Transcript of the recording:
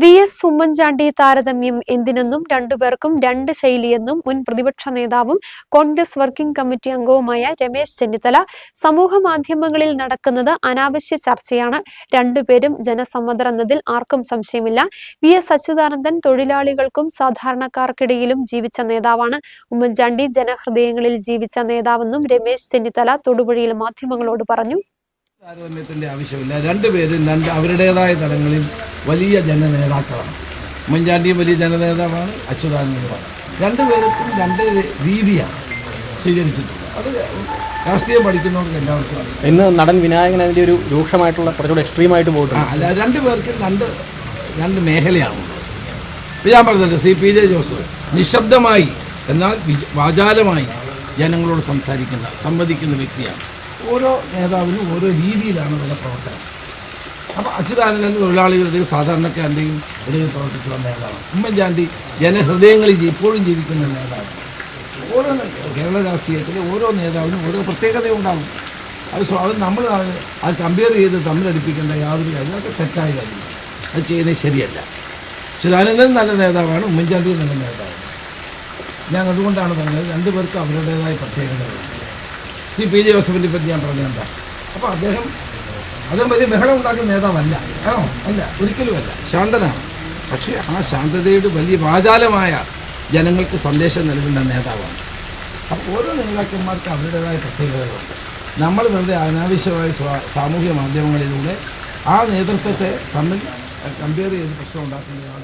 V S Oommen Chandy താരതമ്യം എന്തിനെന്നും രണ്ടുപേർക്കും രണ്ട് ശൈലിയെന്നും മുൻ പ്രതിപക്ഷ നേതാവും കോൺഗ്രസ് വർക്കിംഗ് കമ്മിറ്റി അംഗവുമായ രമേശ് ചെന്നിത്തല സമൂഹ മാധ്യമങ്ങളിൽ നടക്കുന്നത് അനാവശ്യ ചർച്ചയാണ്. രണ്ടുപേരും ജനസമ്മതർ എന്നതിൽ ആർക്കും സംശയമില്ല. വി എസ് അച്യുതാനന്ദൻ തൊഴിലാളികൾക്കും സാധാരണക്കാർക്കിടയിലും ജീവിച്ച നേതാവാണ്. ഉമ്മൻചാണ്ടി ജനഹൃദയങ്ങളിൽ ജീവിച്ച നേതാവെന്നും രമേശ് ചെന്നിത്തല തൊടുപുഴയിൽ മാധ്യമങ്ങളോട് പറഞ്ഞു. താരതമ്യത്തിന്റെ ആവശ്യമില്ല. രണ്ടുപേരും രണ്ട് അവരുടേതായ തലങ്ങളിൽ വലിയ ജനനേതാക്കളാണ്. ഉമ്മൻചാണ്ടിയും വലിയ ജനനേതാവാണ് അച്യുതാനന്ദനുമാണ് രണ്ടുപേർക്കും രണ്ട് രീതിയാണ് സ്വീകരിച്ചിട്ടുള്ളത്. അത് രാഷ്ട്രീയം പഠിക്കുന്നവർക്ക് എല്ലാവർക്കും ഇന്ന് നടൻ വിനായകൻ അതിന്റെ ഒരു രൂക്ഷമായിട്ടുള്ള കുറച്ചുകൂടെ എക്സ്ട്രീമായിട്ട് പോയിട്ടുണ്ട്. അല്ല രണ്ട് പേർക്കും രണ്ട് രണ്ട് മേഖലയാണ് ഞാൻ പറഞ്ഞത് സി പി ജെ ജോസഫ് നിശബ്ദമായി എന്നാൽ വാചാലമായി ജനങ്ങളോട് സംസാരിക്കുന്ന സംവദിക്കുന്ന വ്യക്തിയാണ്. ഓരോ നേതാവിനും ഓരോ രീതിയിലാണ് അവരുടെ പ്രവർത്തനം. അപ്പോൾ അച്യുതാനന്ദൻ തൊഴിലാളികളുടെയും സാധാരണക്കാരുടെയും ഇടയിൽ പ്രവർത്തിച്ചുള്ള നേതാവാണ് ഉമ്മൻചാണ്ടി ജനഹൃദയങ്ങളിൽ ഇപ്പോഴും ജീവിക്കുന്ന നേതാവ്. ഓരോ കേരള രാഷ്ട്രീയത്തിൽ ഓരോ നേതാവിനും ഓരോ പ്രത്യേകത ഉണ്ടാകും അത് സ്വ- അത് നമ്മൾ അത് കമ്പയർ ചെയ്ത് തമ്മിലടിപ്പിക്കേണ്ട യാതൊരു കാര്യം അതൊക്കെ തെറ്റായ കാര്യം. അത് ചെയ്യുന്നത് ശരിയല്ല. ചിദാനന്ദൻ നല്ല നേതാവാണ് ഉമ്മൻചാണ്ടിയും നല്ല നേതാവാണ്. ഞാൻ അതുകൊണ്ടാണ് പറഞ്ഞത് രണ്ടുപേർക്കും അവരുടേതായ പ്രത്യേകതകളുണ്ട് സി പി ജെ ജോസഫിനെ പറ്റി ഞാൻ പറഞ്ഞാൽ അപ്പോൾ അദ്ദേഹം അദ്ദേഹം വലിയ ബഹളം ഉണ്ടാക്കുന്ന നേതാവല്ല. ആണോ അല്ല ഒരിക്കലുമല്ല ശാന്തനാണ് പക്ഷേ ആ ശാന്തതയുടെ വലിയ വാചാലമായ ജനങ്ങൾക്ക് സന്ദേശം നൽകുന്ന നേതാവാണ്. അപ്പോൾ ഓരോ നേതാക്കന്മാർക്ക് അവരുടേതായ പ്രത്യേകതകളുണ്ട്. നമ്മൾ വെറുതെ അനാവശ്യമായ സാമൂഹ്യ മാധ്യമങ്ങളിലൂടെ ആ നേതൃത്വത്തെ തമ്മിൽ കമ്പയർ ചെയ്ത് പ്രശ്നം ഉണ്ടാക്കുന്ന യാതൊരു